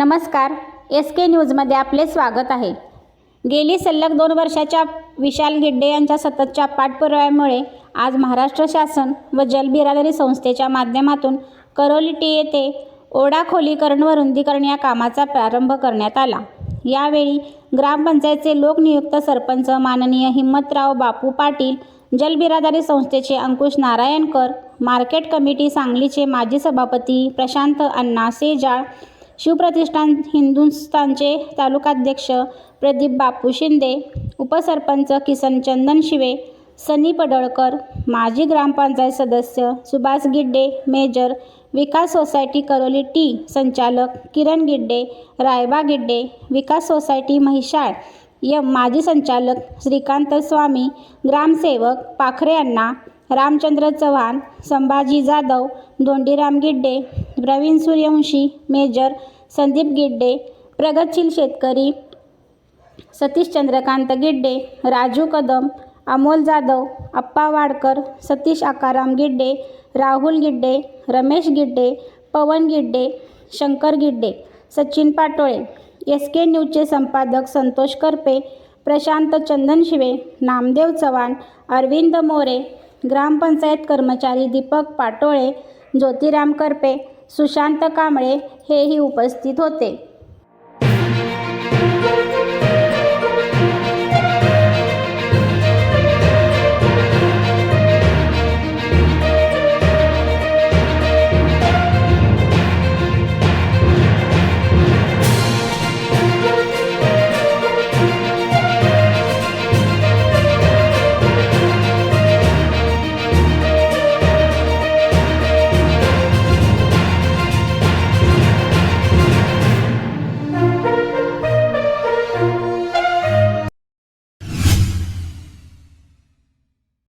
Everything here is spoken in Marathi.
नमस्कार. एस के न्यूजमध्ये आपले स्वागत आहे. गेली सलग दोन वर्षाच्या विशाल गिड्डे यांच्या सततच्या पाठपुराव्यामुळे आज महाराष्ट्र शासन व जलबिरादरी संस्थेच्या माध्यमातून करोलिटी येथे ओढा खोलीकरण व रुंदीकरण या कामाचा प्रारंभ करण्यात आला. यावेळी ग्रामपंचायतचे लोकनियुक्त सरपंच माननीय हिम्मतराव बापू पाटील जलबिरादारी संस्थेचे अंकुश नारायणकर मार्केट कमिटी सांगलीचे माजी सभापती प्रशांत अण्णा सेजाळ शिवप्रतिष्ठान हिंदुस्थानचे तालुकाध्यक्ष प्रदीप बापू शिंदे उपसरपंच किसन चंदन शिवे सनी पडळकर माजी ग्रामपंचायत सदस्य Subhash Gidde major Vikas society Karoli T संचालक किरण गिड्डे रायबा गिड्डे विकास सोसायटी महिषाळ यम माजी संचालक श्रीकांत स्वामी ग्रामसेवक पाखरे अण्णा रामचंद्र चव्हाण संभाजी जाधव धोंडीराम गिड्डे प्रवीण सूर्यवंशी मेजर संदीप गिड्डे प्रगतशील शेतकरी सतीश चंद्रकांत गिड्डे राजू कदम अमोल जाधव अप्पा वाडकर सतीश आकाराम गिड्डे राहुल गिड्डे रमेश गिड्डे पवन गिड्डे शंकर गिड्डे सचिन पाटोळे एस के न्यूजचे संपादक संतोष करपे प्रशांत चंदन शिवे नामदेव चव्हाण अरविंद मोरे ग्रामपंचायत कर्मचारी दीपक पाटोळे ज्योतिराम करपे सुशांत कांबळे हेही उपस्थित होते.